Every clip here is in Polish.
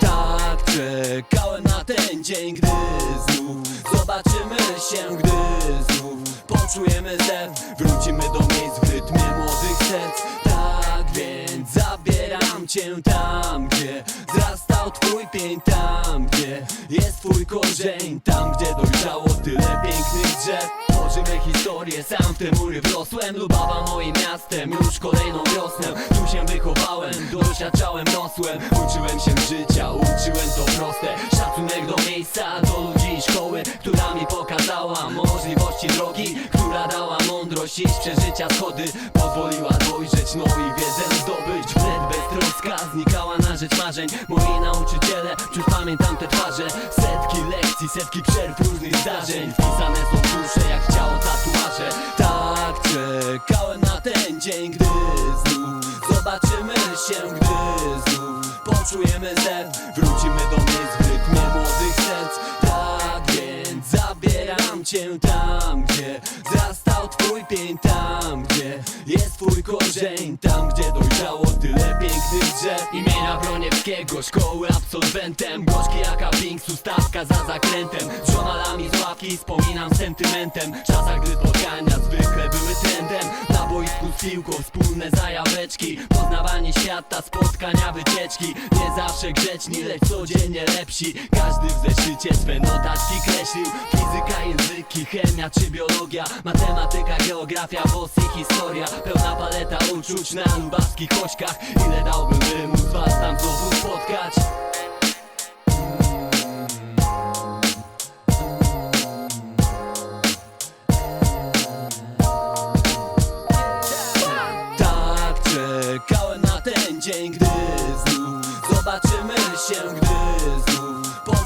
Tak czekałem na ten dzień, gdy znów zobaczymy się, gdy znów poczujemy zew. Wrócimy do tam, gdzie wzrastał twój pień Tam, gdzie jest twój korzeń Tam, gdzie dojrzało tyle pięknych drzew. Tworzymy historię, sam w te mury wrosłem Lubawa moim miastem, już kolejną wiosnę. Tu się wychowałem, doświadczałem, rosłem. Uczyłem się życia, uczyłem to proste. Szacunek do miejsca, do ludzi i szkoły Która mi pokazała możliwości drogi Która dała mądrość iść przeżycia schody Pozwoliła dojrzeć, no i wiedzę zdobyć Beztroska znikała na rzecz marzeń. Moi nauczyciele, wciąż pamiętam te twarze. Setki lekcji, setki przerw różnych zdarzeń. Wpisane są w jak ciało tatuaże. Tak czekałem na ten dzień, gdy znów Zobaczymy się, gdy znów Poczujemy zew, wrócimy do miejsc w rytmie młodych serc tam, gdzie Wzrastał twój pień tam, gdzie jest twój korzeń Tam, gdzie dojrzało tyle pięknych drzew. Imienia Broniewskiego, szkoły absolwentem Gorzki jak Pink, stawka za zakrętem. Z żonalami z ławki wspominam sentymentem. Czasach, gdy spotkania zwykle były trendem. Na boisku z piłką wspólne zajaweczki Poznawanie świata, spotkania, wycieczki. Nie zawsze grzeczni, lecz codziennie lepsi. Każdy w zeszycie swe notatki kreślił chemia czy biologia? Matematyka, geografia, włos i historia. Pełna paleta uczuć na lubawskich ośkach Ile dałbym, by móc was tam znowu spotkać? Tak czekałem na ten dzień, gdy znów Zobaczymy się, gdy znów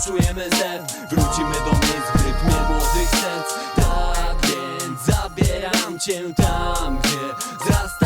czujemy zew Wrócimy do mnie w rytmie młodych serc. Tak więc zabieram cię tam, gdzie wzrasta